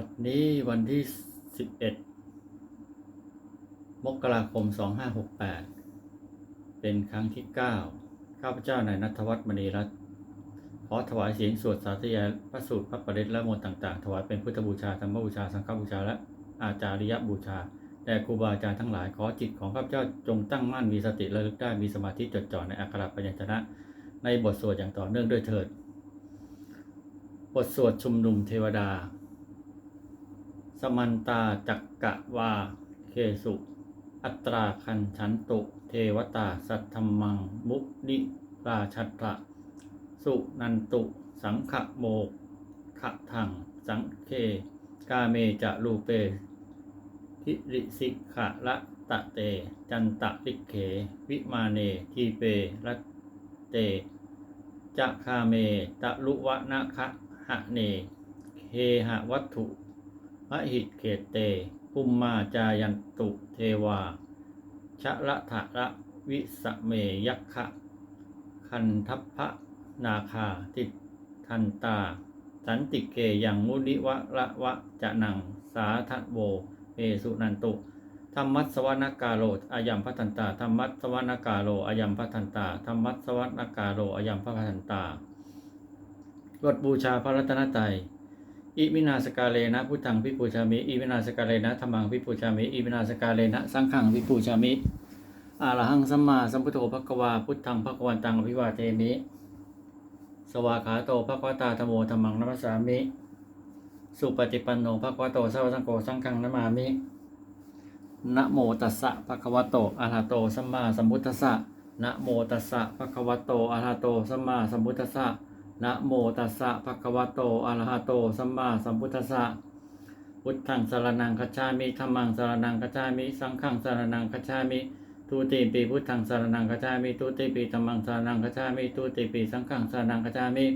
วันนี้วันที่11มกราคม2568เป็นครั้งที่9ข้าพเจ้านายนัทวัฒน์มณีรัตน์ขอถวายเสียงสวดสาธยายพระสูตรพระปริตและมนต์ต่างๆ ถวายเป็นพุทธบูชาธรรมบูชา สังฆบูชา และอาจาริยบูชาแด่ครูบาอาจารย์ทั้งหลายขอจิตของข้าพเจ้าจงตั้งมั่นมีสติระลึกได้มีสมาธิจดจ่อในอักขระปัญญชนะ ในบทสวดอย่างต่อเนื่องด้วยเถิด บทสวดชุมนุมเทวดา สมันตาจักกะวา เคสุ อัตราคันฉันตุ เทวตาสัทธมมัง มุนิราชัตระสุนันตุ สังขะโมขะทัง สังเค กาเมจะรูเปทิริสิขะละตะเต จันตะลิเข วิมาเน ทีเปรัตเตจะคาเมตะลุวะนะคะหะเนเคหะวัตถุ มหิตเขตเตปุมมาจายันตุเทวา ชะละทะระวิสเมยักขะ คันทัพพะนาคาติทันตา สันติเกยังมุนิวะระวะจะนังสาทะโวเอสุนันตุธรรมัสสวนกาโลอายัมพัทันตาธรรมัสสวนกาโลอายัมพัทันตาธรรมัสสวนกาโลอายัมพัทันตาบทบูชาพระรัตนตรัย อิมินาสกาเลนะพุทธังพิปูชามิอิมินาสกาเลนะธรรมังพิปูชามิอิมินาสกาเลนะสังฆังพิปูชามิอารหังสัมมาสัมพุทโธภควาพุทธังภควันตังอภิวาเทมิ สวาขาโตภควตาธโมธรรมังนัมสสามิ สุปฏิปันโนภควโตสาวสังโฆสังฆังนามามินะโมตัสสะภควโตอะระหะโตสัมมาสัมพุทธัสสะนะโมตัสสะภควโตอะระหะโตสัมมาสัมพุทธัสสะ นะโมตัสสะภะคะวะโตอะระหะโต สัมมาสัมพุทธัสสะพุทธังสรณังคัจฉามิธัมมังสรณังคัจฉามิ สังฆังสรณังคัจฉามิทุติปีพุทธังสรณังคัจฉามิทุติปีธัมมังสรณังคัจฉามิทุติปีสังฆังสรณังคัจฉามิ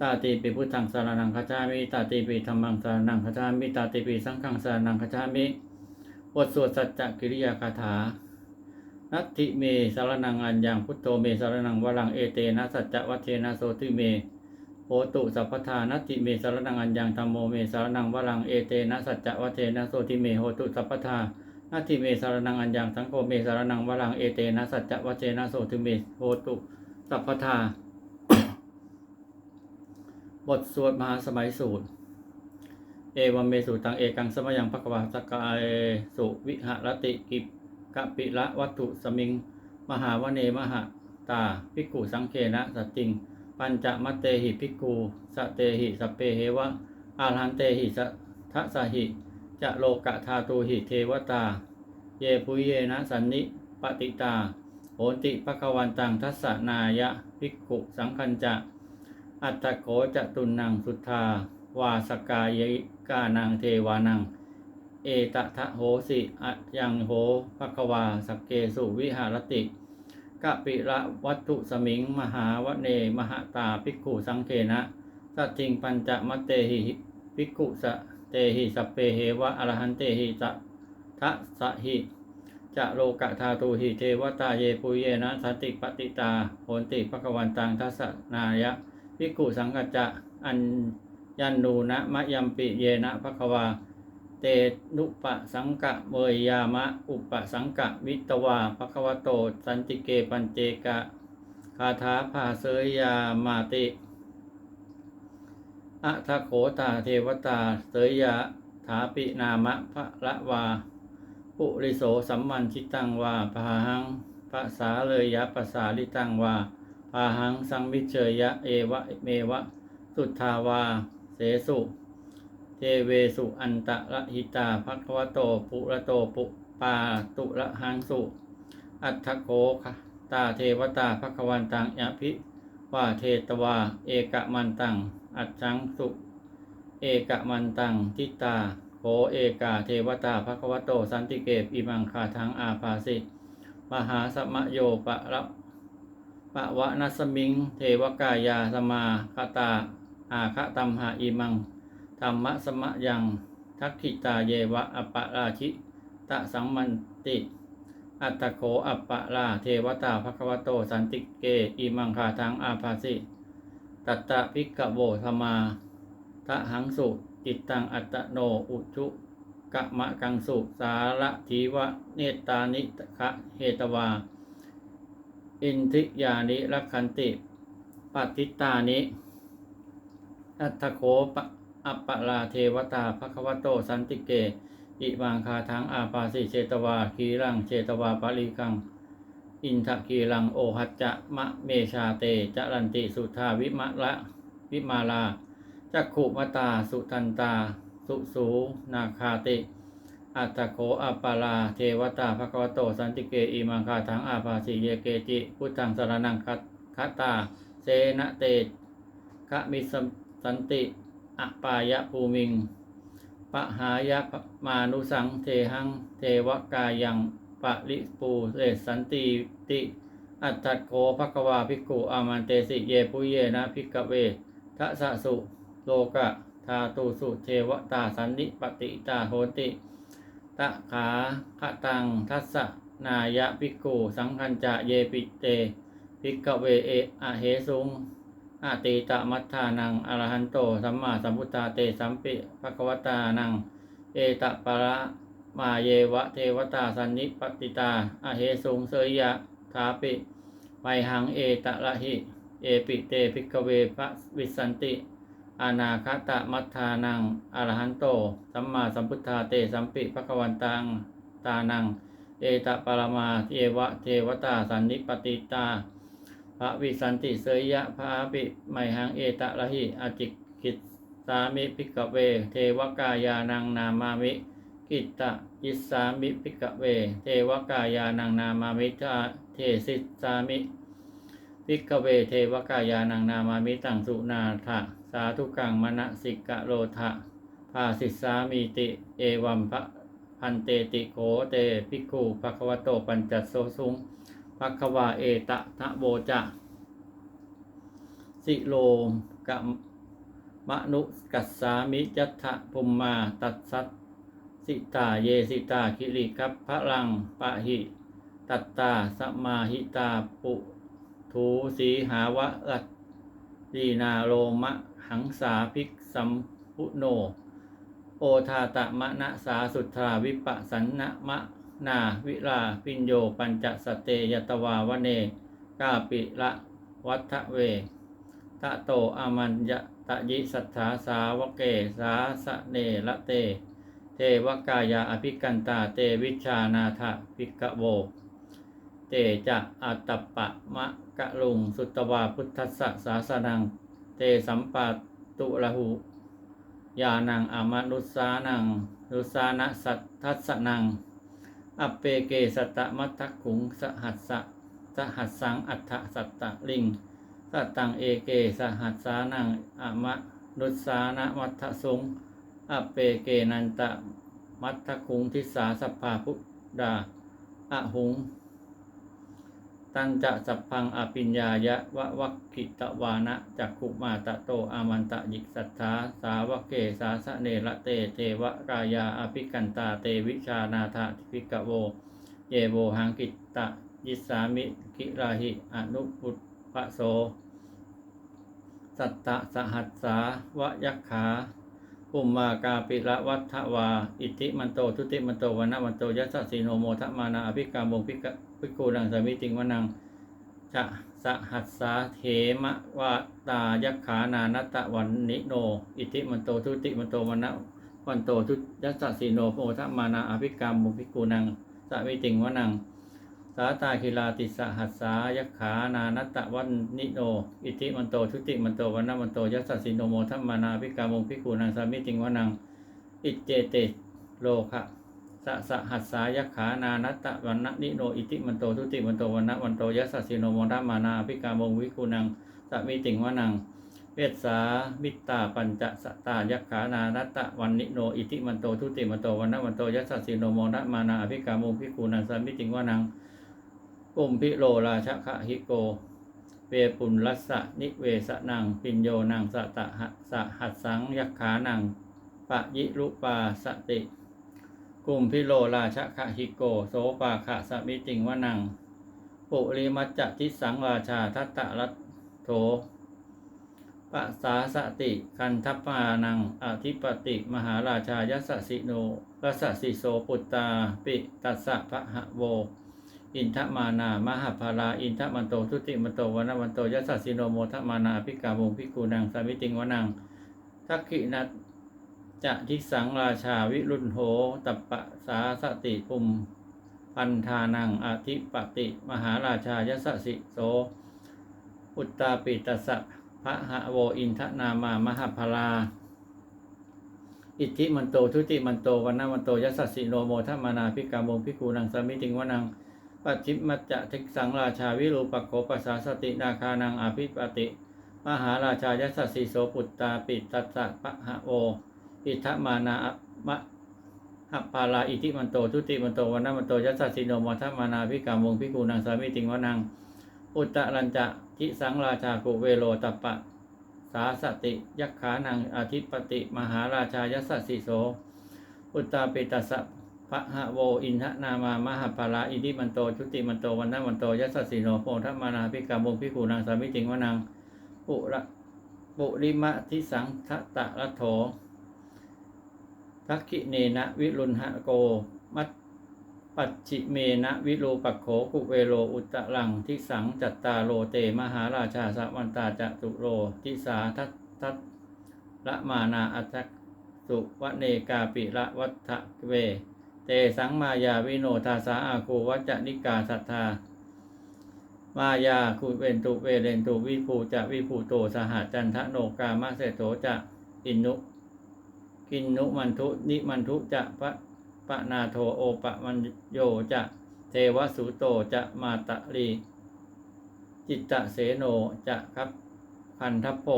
ตาติปีพุทธังสรณังคัจฉามิตาติปีธัมมังสรณังคัจฉามิตาติปีสังฆังสรณังคัจฉามิบทสวดสัจจกิริยาคาถา นัตถิเมสารนังอัญญังพุทโธเมสารนังวรังเอเตนะสัจจวัชเชนะโสติเมโหตุสัพพทานัตถิเมสารนังอัญญังธรรมโมเมสารนังวรังเอเตนะสัจจวัชเชนะโสติเมโหตุสัพพทานัตถิเมสารนังอัญญังสังโฆเมสารนังวรังเอเตนะสัจจวัชเชนะโสติเมโหตุสัพพทาบทสวดมหาสมัยสูตร เอวัมเมสุตังเอกังสมยังภควาสกายสุวิหรติกิป กะปิละวัตถุสมิง มหาวเนมหะตาภิกุสังเคนะสัจจิง ปัญจมัตเตหิภิกขุสเตหิสเปเหวะอาหันเตหิสทะสหิ จะโลกะธาตูหิเทวตา เยปุเยนะสันนิปติตาโหนติภควันตังทัสนายะภิกุสังคัญจะอัตโขจะตุนังสุทธาวาสกายกานังเทวานัง เอตทะโหสิอะยังโหภควาสกเกสุวิหารติกะปิระวัตถุสมิง มหาวเนมหตาภิกขุสังเคนะสัจจิงปัญจมัตเตหิภิกขุสเตหิสเปเหวะอรหันเตหิสะทะสะหิจะโลกะธาตูหิเทวตาเยปุเยนะสันติปฏิตาโหนติภควันตังทัสนายะภิกขุสังกัจจะอันยันนูนะมะยัมปิเยนะภควา เตนุปสังกะเมยยามะ อุปสังกะวิตวาภควโต สันติเกปัญเจกะ คาถาภาเสยยามาติอะทะโขตาเทวตาเสยยาถาปินามะพระละวา ปุริโสสัมมันชิตังวาพาหังภาษาเลยยะภาษาลิตังวาพาหังสังวิเชยยะเอวะเมวะ สุทธาวา เสสุ เทเวสุอันตะระหิตาภควโตปุระโตปุปาตุระหังสุ อัตถโกคะตาเทวตาภควันตังยะพิว่าเทตวา เอกมันตัง อัจจังสุ เอกมันตัง ทิตาโขเอกาเทวตาภควโตสันติเกปอิมังคาทังอาภาสิมหาสมโยปะระปะวะนัสมิง เทวกายาสมาคตา อาคะตัมหาอิมัง ธรรมะสมะยังทักขิตาเยวะอปปะราชิตะสังมันติ อัตโขอัปปะลาเทวตาภควโตสันติเกอิมังคาทังอาภาสิตัตตะพิกขโวธมาทะหังสุจิตตังอัตโนอุชุกะมะกังสุสาระทีวะเนตานิคะเหตวา อินทิยานิรักขันติปฏิตานิ อัตโคปะ อัปปะลาเทวตาภควโตสันติเก อิมังคาทังอาปาสิเชตวาคีรังเชตวาปาริกัง อินทะคีรังโอหัจจะมะเมชาเตจรันติสุธาวิมะละวิมาลาจักขุมตาสุทันตา สุสูนาคาติ อัตโคอัปปาลาเทวตาภควโตสันติเกอิมังคาทังอาภาสิเยเกจิพุทธังสารนังคัตตา เสนะเตคะมิสสันติ อปายะภูมิงปะหายะมานุสังเทหังเทวกายังปะริปูเรสันติติ อัตถัดโคภควาภิกขุอามันเตสิเยปุเยนะภิกเวทะสะสุโลกะทาตุสุเทวตาสันนิปติตาโหติตะขาขะตังทัสสะนายะภิกขุสังคัญจะเยปิเตภิกเวเออะเหสุง อาติตะมัทธานังอรหันโตสัมมาสัมพุทธาเตสัมปิภควตานัง เอตะปะระมาเยวะเทวตาสันนิปติตาอะเหสุงเสยยะทาปิไมหังเอตะละหิ เอปิเตภิกเวพระวิสันติอนาคตะมัทธานังอรหันโต สัมมาสัมพุทธาเตสัมปิภควันตังตานัง เอตะปรมาเทวะเทวตาสันนิปติตา ระวิสันติเสยยะพระปิไมหังเอตะละหิอจิกิตสามิภิกเว เทวกายานังนามามิกิตตะยิสามิภิกเว เทวกายานังนามามิทาเทสิสสามิภิกเวเทวกายานังนามามิตังสุนาถะสาธุกังมณสิกะโลทะภาสิสามีติเอวัมพะพันเตติโขเตภิกขุภควโตปัญจโสสุง ภควาเอตะทะโบจะสิโลมกะมะนุกัสสามิจัตถะภุมมาตัสสัตสิตาเยสิตาคิริคับพพลังปะหิตัตตาสมาหิตาปุถูสีหาวะรัตดีนาโลมะหังสาภิกสัมพุโน โอทาตะมะนะสาสุทธาวิปะสันนะมะ นาวิลาปิญโยปัญจสเตยตวาวเนกาปิละวัฏเวตะโตอามันยะตะยิสัทธาสาวเกสาสเนละเต เทวกายาอภิกันตาเตวิชานาถภิกโว เตจะอัตปะมะกะลุงสุตวาพุทธัสสะสาสนัง เตสัมปาตุละหุยานังอามานุสานังนุสานะสัทธัสสนัง อัปเปเกสตะมัทธขุงสหัสสะสหัสสังอัฏฐสัตตะลิงสตังเอเกสหัสสานังอะมะนุสานะมัทธสุงอัปเปเกนันตะมัทธคุงทิสาสพพาพุทดาอะหุง ตันจะสัพพังอปิญญายะวะวัคคิตวานะจักขุมาตะโตอามันตะยิกสัทธาสาวเกสาสะเนละเตเทวกายาอภิกันตาเตวิชานาถภิกขโว เยโวหังกิตตะยิสามิกิราหิอนุปุตปะโส สัตตะสหัสสาวะยักขา ปุมมากาปิละวัฏวา อิทิมันโต ทุติมันโตวนะมันโตยัสสสีโนโมทะมานาอภิกามงภิกขภิกขุนังสามิติงวนังจะสหัสสาเถมะวาตายักขานานตะวันนิโน อิทิมันโตทุติมันโตวนะวันโตทุยัสสสีโนโมทะมานาอภิกามงภิกขุนังสามิติงวนัง สาตาคิลาติสหัสสายัขา นานัตตะวันนิโน อิทิมันโตทุติมันโตวันนมันโต ยัสสสินโนโมทัมมานาภิกามงภิกขุนังสามิติงวนัง อิเจเตโลคะสะสะหัสสายัขา นานัตตะวันนิโน อิทิมันโตทุติมันโตวันนะวันโต ยัสสสินโนโมทัมมานาภิกามงภิกขุนังสามิติงวนัง เวสสามิตาปัญจสตายักขา นานัตตะวันนิโน อิทิมันโตทุติมันโตวันนะวันโต ยัสสสินโนโมทัมมานาภิกามงภิกขุนังสามิติงวนัง กุมพิโลราชคะหิโก เวปุลลัสสะนิเวสนัง ปิญโยนังสตะหะสะหัสสังยักขานัง ปะยิรุปาสติ กุมพิโลราชคะหิโก โสปาขะสมิติงวนัง ปุริมัจจทิสังราชาทัตตะรัตโถปปัสสาสติ คันทัปปานัง อธิปติ มหาราชายัสสิโนรัสสสิโสปุตตา ปิตัสสะพะหะโว อินทมานา มหาภาราอินทมันโตทุติมันโตวันวันโตยัสสิโนโมทมานาพิกาวงพิกูนังสามิติงวนังทักขินัตจะทิสังราชาวิรุณโหตัปปะสาสติภูมิพันธานังอธิปติ มหาราชายัสสิโส อุตตาปิตสะพระหะโวอินทนามามหาภาราอิทธิมันโตทุติมันโตวันนามันโตยัสสิโนโมทัมมานาพิกามงพิกูนังสามิติงวนัง ปัจฉิมมัจจะทิกสังราชาวิรูปโขปัสสาสตินาคานังอภิปติ มหาราชายัสสสสิโสปุตตาปิตัสสะพระหะโวอิทมานาอะมะหัปาลาอิทิมันโตทุติมันโตวันนามันโตยัสสิโนมทัมมานาพิกามงพิกูนังสามิติงวนัง อุตตรัญจะทิสังราชากุเวโรตัปปะ สาสติ ยักขานังอธิปติ มหาราชายัสสสสิโส อุตตาปิตัสสะ พระหะโวอินทนามามหาปาราอิทิมันโตชุติมันโตวันนะมันโตยัสสสีโนโพธมานาพิกามงพิกูนางสามิจิงวนังปุระปุริมะทิสังทะตะรัตโถทักขิเนนะวิรุณหะโก มัตปัจฉิเมนะวิโรปักโขกุเวโรอุตรังทิสังจัตตาโรเตมหาราชาสวันตาจตุโรทิสาทัตทัตละมานาอัตสุวเนกาปิละวัฏเว เตสังมายาวิโนทาสาอาคูวัจจนิกาสัทธามายาคูเวนตุเวเรนตุวิภูจะวิภูโตสหจันทโนกามะเสโตจะอินุ กินนุมันทุนิมันทุจะพระปะนาโทโอปะมันโยจะเทวสุโตจะมาตะลีจิตตะเสโนจะครับพันทัพโพ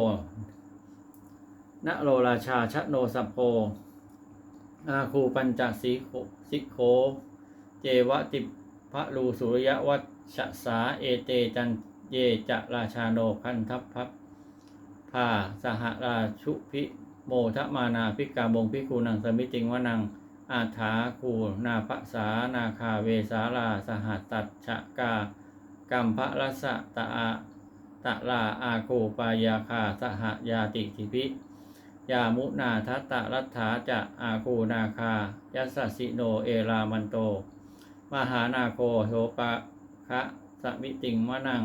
นโรราชาชะโนสัพโพ อาคูปัญจสีโคสิโค เจวะติพระลูสุริยวัชสาเอเตจันเยจะราชาโนพันทัพพัพพาสหราชุพิโมทมานาพิกาบงพิคูนังสมิติงวนัง อาถาคูนาภสานาคาเวสาลาสหัตัดชะกากัมพระรัสะตะอาตะลาอาคูปายาคาสหยาติทิพิ ยามุนาทัตตะรัฐาจะอาคูนาคายัสสิโนเอรามันโต มหานาโคโทปะคะสมิติงมะนัง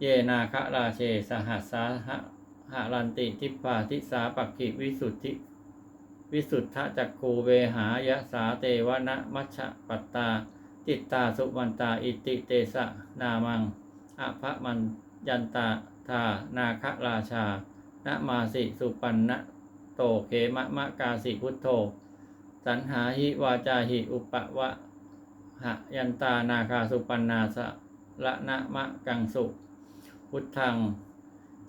เยนาคะราเชสหัสสาหะหะรันติทิปปาทิสาปักขิวิสุทธิ วิสุทธะจักคูเวหายะสาเตวนะมัชฌะปัตตา ติตตาสุวันตาอิติเตสะนามังอภะมันยันตาธานาคราชา นะมาสิสุปันนะโตเขมะมะกาสิพุทโธ สันหาหิวาจาหิอุปะวะหะยันตานาคาสุปันนาสะละนะมะกังสุพุทธัง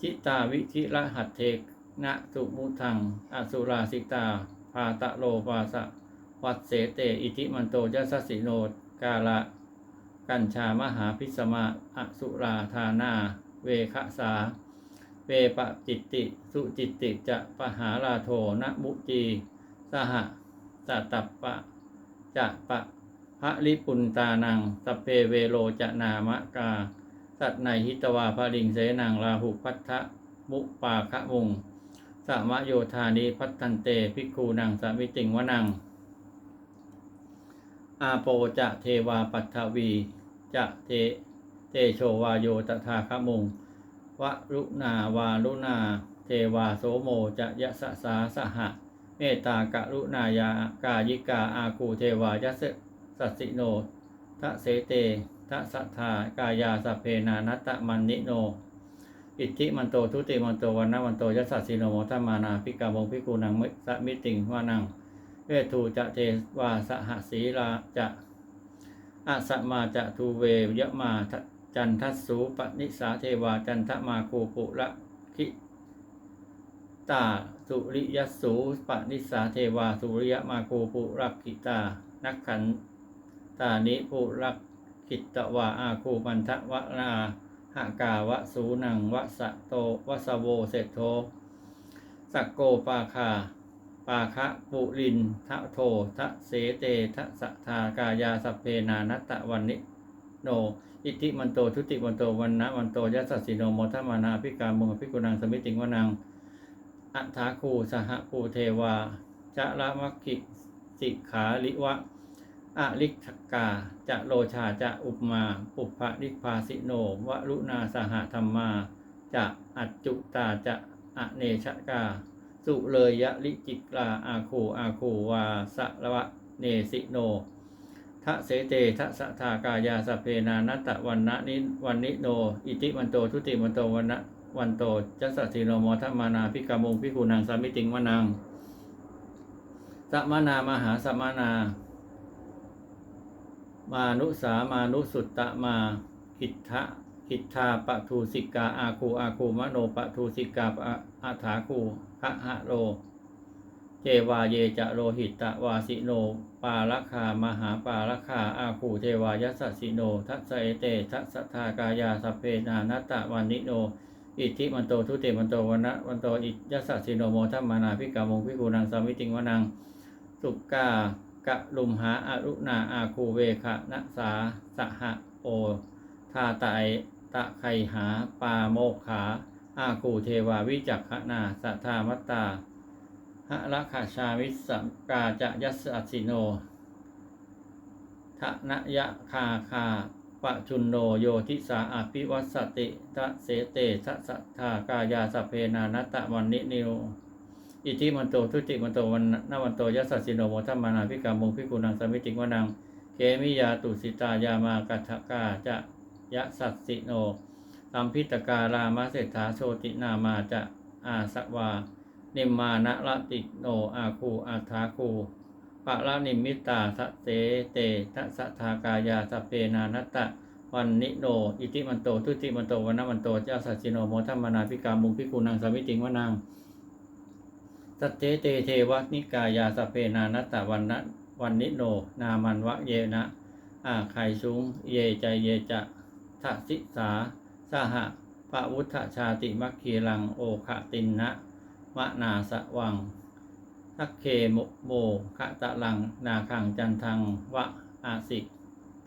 จิตาวิธิระหัตเทกนะสุมุทังอสุราสิตาพาตะโลปาสะวัดเสเตอิทิมันโตยัสสิโนกาละ กัญชามหาพิสมาอสุราธานา เวคสา เวปะจิตติ สุจิตติจะปหาราโทนะมุจี สหสัตตปะ จะปะพระลิปุนตานังสเพเวโรจะนามะกา สัตในหิตวาภริงเสนังราหุพัทธมุปาคะมุงสมะโยธานิพัฒทันเตภิกูนังสามิติงวนัง อาโปจะเทวาปัทวี จะเทเตโชวาโยตถาคมุง วรุณาวารุณาเทวาโสโมจะยะสะสาสหะ เมตตากะรุณายากายิกาอาคูเทวายะสสัสสิโนทะเสเตทะสัทธากายาสเพนานัตตะมันนิโน อิทธิมันโตทุติมันโตวันนะมันโตยัสสสิโนโมทมานาพิกาบงพิกูนังมิสะมิติงวานังเวทูจะเทวาสหสีลาจะอาสมาจะทูเวยะมาท จันทัสสูปนิสาเทวาจันทมาคูปุระคิตาสุริยสูปนิสาเทวาสุริยมาคูปุรักขิตา นักขันตานิปุรักขิตวาอาคูปันทวนาหากาวะสูนังวะสะโตวะสะโวเสโทสักโกปาคา ปาคะปุรินทะโททะเสเตทะสะทากายาสเพนานัตตะวันนิโน อิติมันโตทุติมันโตวันนะวันโตยัสสสิโนโมทัมมานาภิกามุงอภิกุนังสมิติงวนังอัฏฐาคูสหปูเทวาจะละมัคคิสิกขาลิวะอะลิกกาจะโลชาจะอุปมาปุพะนิพาสิโนวรุณาสหธรรมา จะอัจจุตาจะอเนชกา สุเลยะลิจิกลาอาคูอาคูวาสะละวะเนสิโน ทะเสเตทะสะทากายาสพเพนานัตตะวันนะนิวันนิโนอิติมันโตทุติมันโตวันนะวันโตจัสสะสีโนโมทัมานาพิกามุงพิกุนังสามิติงวนังสัมมนามหาสัมมนา มานุสามานุสุตตะมากิทธะกิทธาปะทูสิกาอาคูอาคูมโนปะทูสิกาปะอาถาคูพะหะโร เจวาเยจะโลหิตตะวาสิโน ปาลคามหาปาลคาอาคูเทวายัสสสิโน ทัสเอเตทัสทากายาสเพนานัตตะวันนิโน อิทธิมันโตทุติมันโตวันนะวันโตอิยัสสสิโนโมทัมมานาพิกามงพิกูนังสามิติงวนัง สุกากะลุมหาอารุณาอาคูเวคะนะสาสหะโอทาตายตะไคหาปาโมกขา อาคูเทวาวิจักขนาสัทธามัตตา หะละคาชาวิสัมกาจะยัสสะสิโนทะนยะคาคาปะชุนโนโยทิสาอาภิวัสติทะเสเตทะสัทธากายาสเพนานัตตะวันนินิโนอิทิมันโตทุติมันโตวันนวันโตยัสสิโนโมทัมมานาพิกามุงพิกุนังสมิติวนังเกมิยาตุสิตายามากัทกาจะยะสัสสิโนตัมพิตการามาเศรษฐาโชตินามาจะอาสวา นิมมานะละติโนอาคูอาทาคูปะละนิมิตาสะเสเตทัสะทากายาสเพนานัตตะวันนิโน อิติมันโต ทุติมันโตวันนมันโต เจ้าสัจจิโนโมทัมมนาพิกามุงพิกุนังสามิติงวนังสัจเจเตเทวะนิกายาสเพนานัตตะวันนะวันนิโน นามันวะเยนะอาไขชุง เยใจเยจะทะสิสาสหะพระวุฒชาติมัคคีลังโอคะตินนะ มะนาสะวัง ทักเคโมโมคะตะลัง นาคังจันทัง วะอาสิก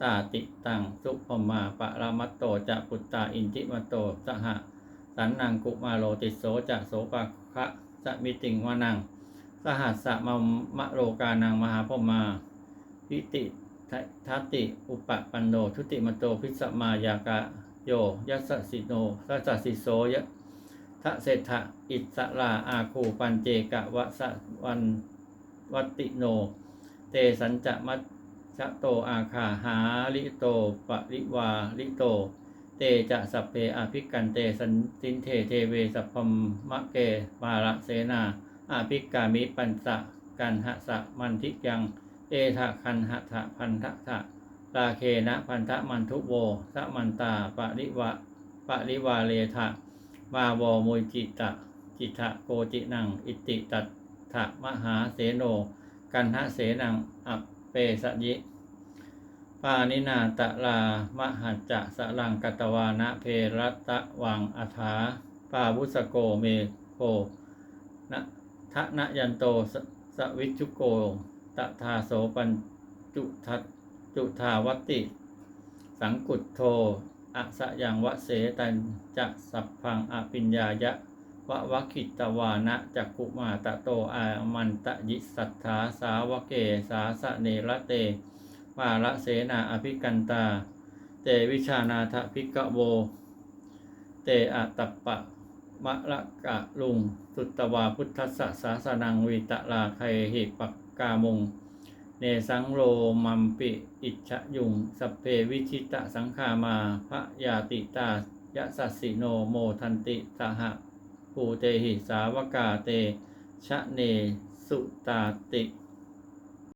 ตาติตัง สุพมาปะรามัตโตจะปุตตาอินทิมโต สหะสันนังกุมาโลติโสจะโสปะคะสมิติงวานัง สหัสสะมะมะโลกานังมหาพมาพิติทัตติอุปปันโนทุติมโตพิสมายากะโยยัสสิโนสัสสสิโสยะ ทะเศรษฐะอิสราอาคูปันเจกะวะสะวันวัติโน เตสัญจะมัชะโตอาคาหาลิโตปริวาลิโต เตจะสัพเพอภิกันเตสันตินเทเทเวสัพพมมะเกบาละเสนาอาภิกามิปันสะกันหะสะมันทิยัง เอทะคันหะทะพันทะทะลาเคนะพันทะมันทุโวสะมันตาปริวะปริวาเลทะ มาวโมยจิตะ จิตะโกจินัง อิติตัตถะมหาเสโน กันหะเสนัง อัปเปสยิ ปานินาตะลา มหัจจะสลังกตวานะเพรัตตะวังอัฐาปาวุสโกเมโกนะทะนะยันโตสสวิชุโก ตะทาโสปัญจุทัจุทาวัตติสังกุตโท อะสะยังวะเสตันจะสัพพังอปิญญายะวะวะคิตวานะจักกุมาตะโตอามันตะยิสัทธาสาวเกสาสะเนระเตปาละเสนาอภิกันตา เตวิชานาทภิกะโว เตอะตัปปะมะละกะลุง สุตตวาพุทธสสะสาสนังวิตะลาไคหิปักกามง เนสังโรมัมปิอิชะยุงสพเพวิชิตะสังขามาพระยาติตายะสัสสิโนโมทันติสหภูเตหิสาวกาเต ชะเนสุตาติ